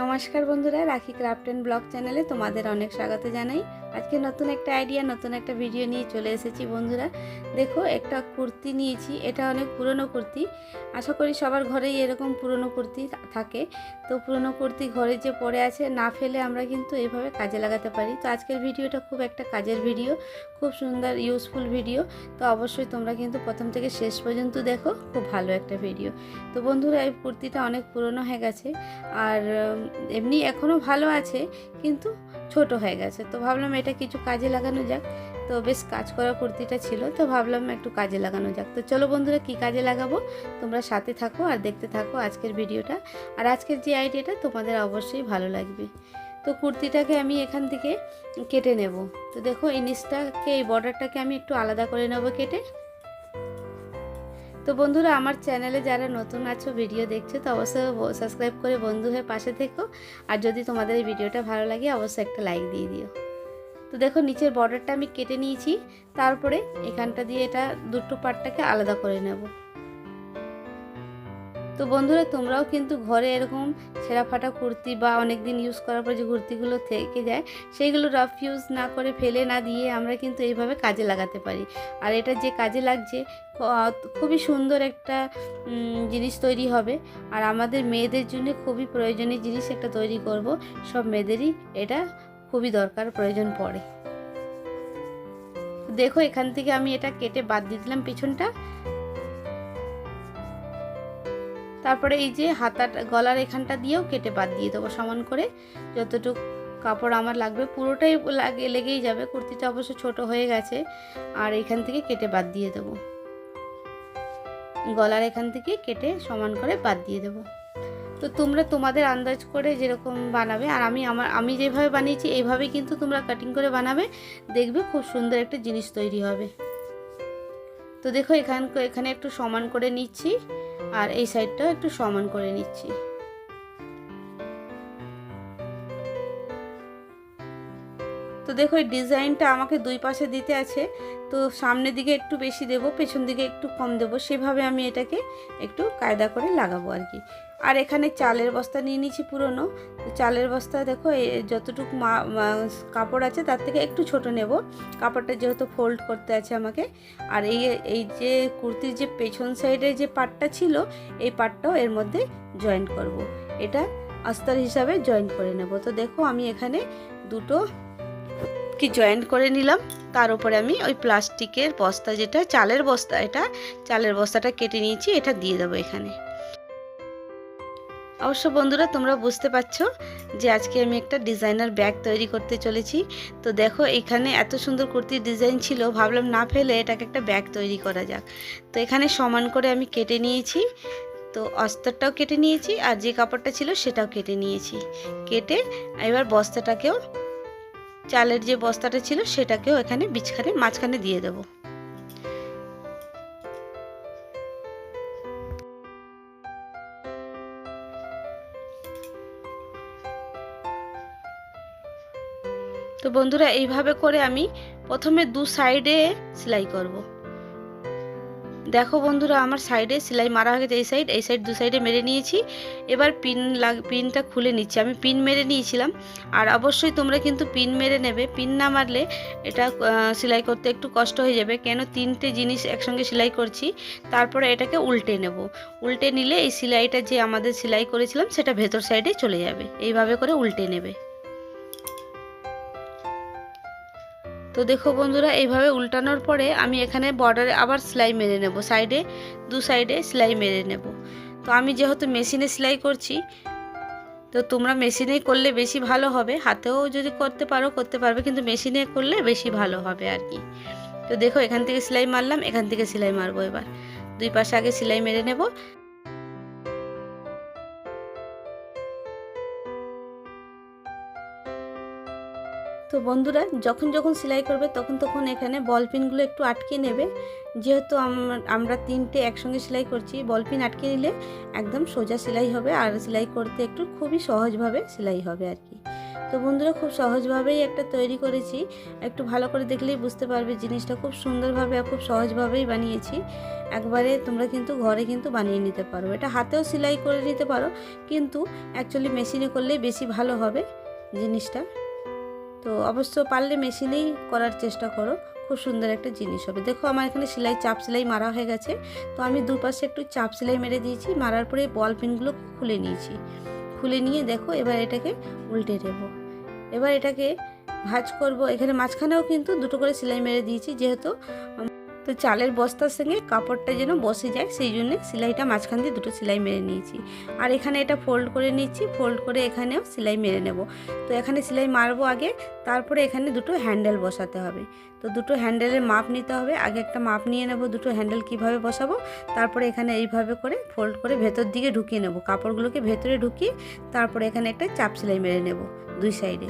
নমস্কার বন্ধুরা রাখি ক্রাফট অ্যান্ড ব্লগ চ্যানেলে তোমাদের অনেক স্বাগত জানাই। আজকে নতুন একটা আইডিয়া নতুন একটা ভিডিও নিয়ে চলে এসেছি বন্ধুরা। দেখো, একটা কুর্তি নিয়েছি। এটা অনেক পুরনো কুর্তি। আশা করি সবার ঘরেই এরকম পুরনো কুর্তি থাকে। তো পুরনো কুর্তি ঘরে যে পড়ে আছে, না ফেলে আমরা কিন্তু এভাবে কাজে লাগাতে পারি। তো আজকের ভিডিওটা খুব একটা কাজের ভিডিও খুব সুন্দর ইউজফুল ভিডিও তো অবশ্যই তোমরা কিন্তু প্রথম থেকে শেষ পর্যন্ত দেখো, খুব ভালো একটা ভিডিও তো বন্ধুরা, এই কুর্তিটা অনেক পুরনো হয়ে গেছে। আর এমনি এখনও ভালো আছে, কিন্তু ছোট হয়ে গেছে। তো ভাবলাম এটা কিছু কাজে লাগানো যাক। তো বেশ কাজ করা কুর্তিটা ছিল, তো ভাবলাম একটু কাজে লাগানো যাক। তো চলো বন্ধুরা, কি কাজে লাগাবো? তোমরা সাথে থাকো আর দেখতে থাকো আজকের ভিডিওটা। আর আজকের যে আইডিয়াটা তোমাদের অবশ্যই ভালো লাগবে। তো কুর্তিটাকে আমি এখান থেকে কেটে নেব। তো দেখো, এই নিচটাকে, এই বর্ডারটাকে আমি একটু আলাদা করে নেব কেটে। তো বন্ধুরা, আমার চ্যানেলে যারা নতুন আছো, ভিডিও দেখছ, তো অবশ্যই সাবস্ক্রাইব করে বন্ধু হয়ে পাশে থেকো। আর যদি তোমাদের এই ভিডিওটা ভালো লাগে, অবশ্যই একটা লাইক দিয়ে দিও। তো দেখো নিচের বর্ডারটা আমি কেটে নিয়েছি, তারপরে এখানটা দিয়ে এটা দুটো পার্টটাকে আলাদা করে নেব। তো বন্ধুরা, তোমরাও কিন্তু ঘরে এরকম ছেঁড়া ফাটা কুর্তি বা অনেক দিন ইউজ করার পর যে কুর্তিগুলো থেকে যায়, সেইগুলো রাফ ইউজ না করে ফেলে না দিয়ে আমরা কিন্তু এইভাবে কাজে লাগাতে পারি। আর এটা যে কাজে লাগছে খুবই সুন্দর একটা জিনিস তৈরি হবে। আর আমাদের মেয়েদের জন্য খুবই প্রয়োজনীয় জিনিস একটা তৈরি করব, সব মেয়েদেরই এটা খুবই দরকার, প্রয়োজন পড়ে। দেখো, এখান থেকে আমি এটা কেটে বাদ দিয়ে দিলাম পিছনটা। তারপরে এই যে হাতাটা গলার এখানটা দিয়েও কেটে বাদ দিয়ে দেবো সমান করে। যতটুকু কাপড় আমার লাগবে, পুরোটাই লাগে, লেগেই যাবে। কুর্তিটা অবশ্য ছোট হয়ে গেছে, আর এখান থেকে কেটে বাদ দিয়ে দেবো। গলার এখান থেকে কেটে সমান করে বাদ দিয়ে দেবো। তো তোমরা তোমাদের আন্দাজ করে যেরকম বানাবে, আর আমি আমার, আমি যেভাবে বানিয়েছি, এইভাবেই কিন্তু তোমরা কাটিং করে বানাবে, দেখবে খুব সুন্দর একটা জিনিস তৈরি হবে। তো দেখো এখান, এখানে একটু সমান করে নিচ্ছি, আর এই সাইডটাও একটু সমান করে নিচ্ছি। দেখো, এই ডিজাইনটা আমাকে দুই পাশে দিতে আছে। তো সামনের দিকে একটু বেশি দেব, পেছন দিকে একটু কম দেব। সেভাবে আমি এটাকে একটু কায়দা করে লাগাবো আর কি। আর এখানে চালের বস্তা নিয়ে নিয়েছি পুরনো। চালের বস্তা দেখো যতটুকু মা- কাপড় আছে তার থেকে একটু ছোট নেব। কাপড়টা যেহেতু ফোল্ড করতে আছে আমাকে। আর এই এই যে কুর্তির যে পেছন সাইডে যে পাটটা ছিল, এই পাটটাও এর মধ্যে জয়েন করব। এটা আস্তার হিসাবে জয়েন করে নেব। তো দেখো, আমি এখানে দুটো কি জয়েন্ট করে নিলাম। তার উপরে আমি ওই প্লাস্টিকের বস্তা যেটা, চালের বস্তা এটা, চালের বস্তাটা কেটে নিয়েছি, এটা দিয়ে দেবো এখানে। অবশ্য বন্ধুরা, তোমরা বুঝতে পারছ যে আজকে আমি একটা ডিজাইনার ব্যাগ তৈরি করতে চলেছি। তো দেখো, এখানে এত সুন্দর কুর্তির ডিজাইন ছিল, ভাবলাম না ফেলে এটাকে একটা ব্যাগ তৈরি করা যাক। তো এখানে সমান করে আমি কেটে নিয়েছি। তো অস্তরটাও কেটে নিয়েছি, আর যে কাপড়টা ছিল সেটাও কেটে নিয়েছি। কেটে এবার বস্তাটাকেও চালের যে বস্তাটা ছিল সেটাকেও এখানে বিছখানে মাঝখানে দিয়ে দেব। তো বন্ধুরা, এইভাবে করে আমি প্রথমে দু সাইডে সেলাই করব। দেখো বন্ধুরা, আমার সাইডে সেলাই মারা হয়ে গেছে, এই সাইড এই সাইড দু সাইডে মেরে নিয়েছি। এবার পিন লাগ পিনটা খুলে নিচ্ছি। আমি পিন মেরে নিয়েছিলাম, আর অবশ্যই তোমরা কিন্তু পিন মেরে নেবে। পিন না মারলে এটা সেলাই করতে একটু কষ্ট হয়ে যাবে। কেন? তিনটে জিনিস একসঙ্গে সেলাই করছি, তারপরে এটাকে উল্টে নেব। উল্টে নিলে এই সেলাইটা যে আমাদের সেলাই করেছিলাম, সেটা ভেতর সাইডে চলে যাবে। এইভাবে করে উল্টে নেবে। তো দেখো বন্ধুরা, এইভাবে উল্টানোর পরে আমি এখানে বর্ডারে আবার সেলাই মেরে নেব। সাইডে দু সাইডে সেলাই মেরে নেব। তো আমি যেহেতু মেশিনে সেলাই করছি, তো তোমরা মেশিনেই করলে বেশি ভালো হবে। হাতেও যদি করতে পারো, করতে পারবে, কিন্তু মেশিনে করলে বেশি ভালো হবে আর কি। তো দেখো, এখান থেকে সেলাই মারলাম, এখান থেকে সেলাই মারবো এবার। দুই পাশে আগে সেলাই মেরে নেব। তো বন্ধুরা, যখন যখন সেলাই করবে তখন তখন এখানে বল পিনগুলো একটু আটকে নেবে। যেহেতু আমরা তিনটে একসঙ্গে সেলাই করছি, বল পিন আটকে নিলে একদম সোজা সেলাই হবে আর সেলাই করতে একটু খুবই সহজভাবে সেলাই হবে আর কি। তো বন্ধুরা, খুব সহজভাবেই একটা তৈরি করেছি। একটু ভালো করে দেখলেই বুঝতে পারবে জিনিসটা। খুব সুন্দরভাবে আর খুব সহজভাবেই বানিয়েছি। একবারে তোমরা কিন্তু ঘরে কিন্তু বানিয়ে নিতে পারো। এটা হাতেও সেলাই করে নিতে পারো, কিন্তু অ্যাকচুয়ালি মেশিনে করলেই বেশি ভালো হবে জিনিসটা। তো অবশ্য পারলে মেশিনেই করার চেষ্টা করো। খুব সুন্দর একটা জিনিস হবে। দেখো আমার এখানে সেলাই, চাপ সেলাই মারা হয়ে গেছে। তো আমি দুপাশে একটু চাপ সেলাই মেরে দিয়েছি। মারার পরে বল পিনগুলো খুলে নিয়েছি। খুলে নিয়ে দেখো এবার এটাকে উল্টে দেব। এবার এটাকে ভাজ করব। এখানে মাঝখানেও কিন্তু দুটো করে সেলাই মেরে দিয়েছি। যেহেতু তো চালের বস্তার সঙ্গে কাপড়টা যেন বসে যায়, সেই জন্য সেলাইটা মাঝখান দিয়ে দুটো সেলাই মেরে নিয়েছি। আর এখানে এটা ফোল্ড করে নিচ্ছি ফোল্ড করে এখানেও সেলাই মেরে নেব। তো এখানে সেলাই মারবো আগে, তারপরে এখানে দুটো হ্যান্ডেল বসাতে হবে। তো দুটো হ্যান্ডেলের মাপ নিতে হবে, আগে একটা মাপ নিয়ে নেব দুটো হ্যান্ডেল কীভাবে বসাবো, তারপরে এখানে এইভাবে করে ফোল্ড করে ভেতর দিকে ঢুকিয়ে নেব। কাপড়গুলোকে ভেতরে ঢুকিয়ে তারপরে এখানে একটা চাপ সেলাই মেরে নেব দুই সাইডে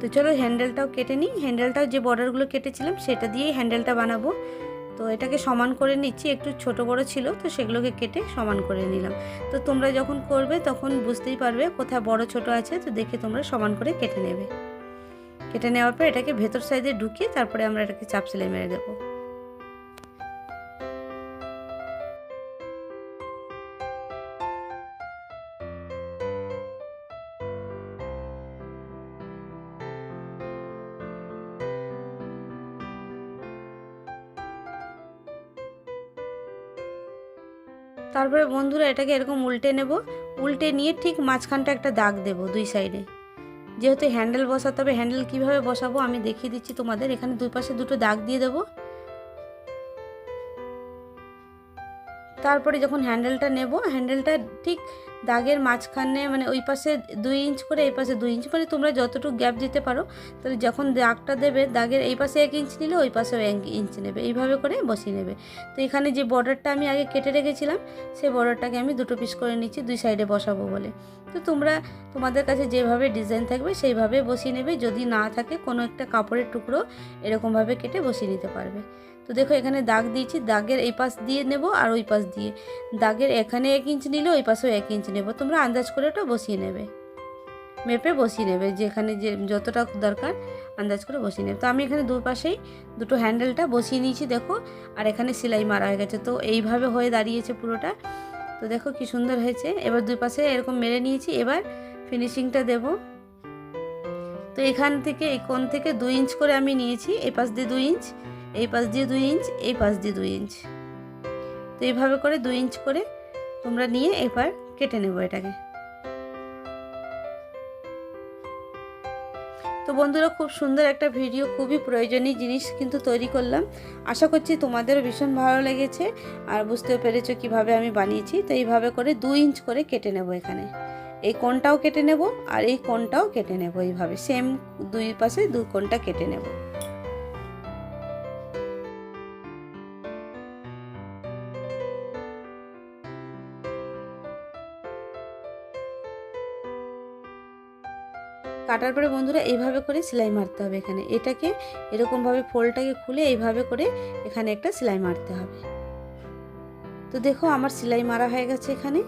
তো চলো হ্যান্ডেলটাও কেটে নিই। হ্যান্ডেলটাও যে বর্ডারগুলো কেটেছিলাম, সেটা দিয়েই হ্যান্ডেলটা বানাবো। তো এটাকে সমান করে নিচ্ছি, একটু ছোট বড় ছিল, তো সেগুলোকে কেটে সমান করে নিলাম। তো তোমরা যখন করবে তখন বুঝতেই পারবে কোথায় বড় ছোট আছে, তো দেখে তোমরা সমান করে কেটে নেবে। কেটে নেওয়ার পর এটাকে ভেতর সাইডে ঢুকিয়ে তারপরে আমরা এটাকে চাপ সেলাই মেরে দেবো। তারপরে বন্ধুরা এটাকে এরকম উল্টে নেব। উল্টে নিয়ে ঠিক মাঝখানটা একটা দাগ দেব দুই সাইডে। যেহেতু হ্যান্ডেল বসাতে হবে, হ্যান্ডেল কীভাবে বসাবো আমি দেখিয়ে দিচ্ছি তোমাদের। এখানে দুই পাশে দুটো দাগ দিয়ে দেবো। তারপরে যখন হ্যান্ডেলটা নেব হ্যান্ডেলটা ঠিক দাগের মাঝখানে মানে ওই পাশে দুই ইঞ্চ করে, এই পাশে দুই ইঞ্চ মানে তোমরা যতটুকু গ্যাপ দিতে পারো, তাহলে যখন দাগটা দেবে, দাগের এই পাশে এক ইঞ্চ নিলে ওই পাশেও এক ইঞ্চ নেবে। এইভাবে করে বসিয়ে নেবে। তো এখানে যে বর্ডারটা আমি আগে কেটে রেখেছিলাম, সেই বর্ডারটাকে আমি দুটো পিস করে নিচ্ছি, দুই সাইডে বসাবো বলে। তো তোমরা, তোমাদের কাছে যেভাবে ডিজাইন থাকবে, সেইভাবে বসিয়ে নেবে। যদি না থাকে, কোনো একটা কাপড়ের টুকরো এরকমভাবে কেটে বসিয়ে নিতে পারবে। তো দেখো এখানে দাগ দিয়েছি, দাগের এই পাশ দিয়ে নেব আর ওই পাশ দিয়ে। দাগের এখানে এক ইঞ্চ নিলে ওই পাশেও এক ইঞ্চ নেব। তোমরা আন্দাজ করে ওটা বসিয়ে নেবে। মেপে বসিয়ে নেবে, যেখানে যে যতটা দরকার আন্দাজ করে বসিয়ে নেবে। তো আমি এখানে দুই পাশেই দুটো হ্যান্ডেলটা বসিয়ে নিয়েছি, দেখো। আর এখানে সেলাই মারা হয়ে গেছে, তো এইভাবে হয়ে দাঁড়িয়েছে পুরোটা। তো দেখো কি সুন্দর হয়েছে। এবার দুই পাশে এরকম মেরে নিয়েছি, এবার ফিনিশিংটা দেব। তো এখান থেকে, এই কোণ থেকে দুই ইঞ্চ করে আমি নিয়েছি এই পাশ দিয়ে দুই ইঞ্চ। এই পাশ দিয়ে দুই ইঞ্চ, এই পাশ দিয়ে দুই ইঞ্চ। তো এইভাবে করে দুই ইঞ্চ করে তোমরা নিয়ে এবার কেটে নেব এটাকে। তো বন্ধুরা, খুব সুন্দর একটা ভিডিও, খুবই প্রয়োজনীয় জিনিস কিন্তু তৈরি করলাম। আশা করছি তোমাদেরও ভীষণ ভালো লেগেছে আর বুঝতেও পেরেছ কীভাবে আমি বানিয়েছি। তো এইভাবে করে দুই ইঞ্চ করে কেটে নেব এখানে। এই কোনটাও কেটে নেব আর এই কোনটাও কেটে নেব এইভাবে। সেম দুই পাশে দুই কোনটা কেটে নেব। কাটার পরে বন্ধুরা এইভাবে করে সেলাই মারতে হবে এখানে। এটাকে এরকমভাবে ফোলটাকে খুলে এইভাবে করে এখানে একটা সেলাই মারতে হবে। তো দেখো আমার সেলাই মারা হয়ে গেছে এখানে।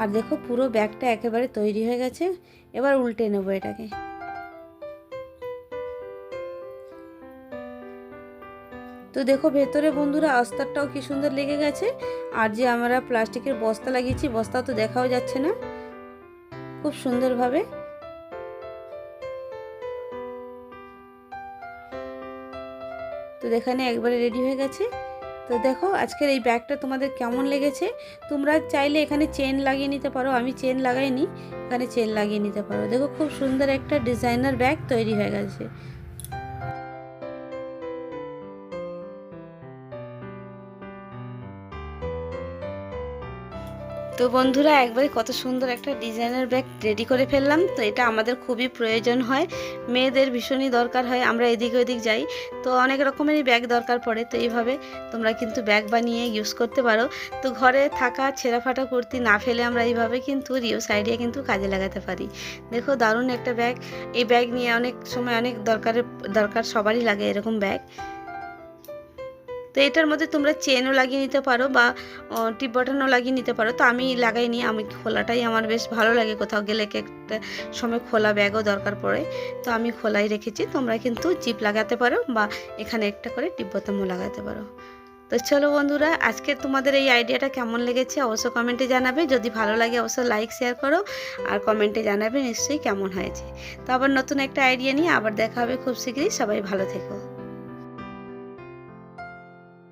আর দেখো পুরো ব্যাগটা একেবারে তৈরি হয়ে গেছে। এবার উল্টে নেব এটাকে। তো দেখো ভেতরে বন্ধুরা আস্তরটাও কি সুন্দর লেগে গেছে। আর যে আমরা প্লাস্টিকের বস্তা লাগিয়েছি বস্তা তো দেখাও যাচ্ছে না। খুব সুন্দরভাবে। এখানে একবারে রেডি হয়ে গেছে। তো দেখো, আজকের এই ব্যাগটা তোমাদের কেমন লেগেছে? তোমরা চাইলে এখানে চেন লাগিয়ে নিতে পারো। আমি চেন লাগাইনি, এখানে চেন লাগিয়ে নিতে পারো। দেখো, খুব সুন্দর একটা ডিজাইনার ব্যাগ তৈরি হয়ে গেছে। তো বন্ধুরা, একবারে কত সুন্দর একটা ডিজাইনের ব্যাগ রেডি করে ফেললাম। তো এটা আমাদের খুবই প্রয়োজন হয়। মেয়েদের ভীষণই দরকার হয়। আমরা এদিক ওদিক যাই। তো অনেক রকমেরই ব্যাগ দরকার পড়ে। তো এইভাবে তোমরা কিন্তু ব্যাগ বানিয়ে ইউজ করতে পারো। তো ঘরে থাকা ছেঁড়া ফাটা কুর্তি না ফেলে আমরা এইভাবে কিন্তু রিউস আইডিয়া কিন্তু কাজে লাগাতে পারি। দেখো, দারুণ একটা ব্যাগ এই ব্যাগ নিয়ে অনেক সময় অনেক দরকারের দরকার সবারই লাগে এরকম ব্যাগ তো এটার মধ্যে তোমরা চেনও লাগিয়ে নিতে পারো বা টিপ বাটনও লাগিয়ে নিতে পারো। তো আমি লাগাই লাগাইনি আমি খোলাটাই আমার বেশ ভালো লাগে কোথাও গেলে একটা সময় খোলা ব্যাগও দরকার পড়ে। তো আমি খোলাই রেখেছি, তোমরা কিন্তু জিপ লাগাতে পারো বা এখানে একটা করে টিপ বোতামও লাগাতে পারো। তো চলো বন্ধুরা, আজকে তোমাদের এই আইডিয়াটা কেমন লেগেছে অবশ্যই কমেন্টে জানাবে। যদি ভালো লাগে অবশ্যই লাইক শেয়ার করো আর কমেন্টে জানাবে নিশ্চয়ই কেমন হয়েছে। তো আবার নতুন একটা আইডিয়া নিয়ে আবার দেখা হবে খুব শীঘ্রই। সবাই ভালো থেকো।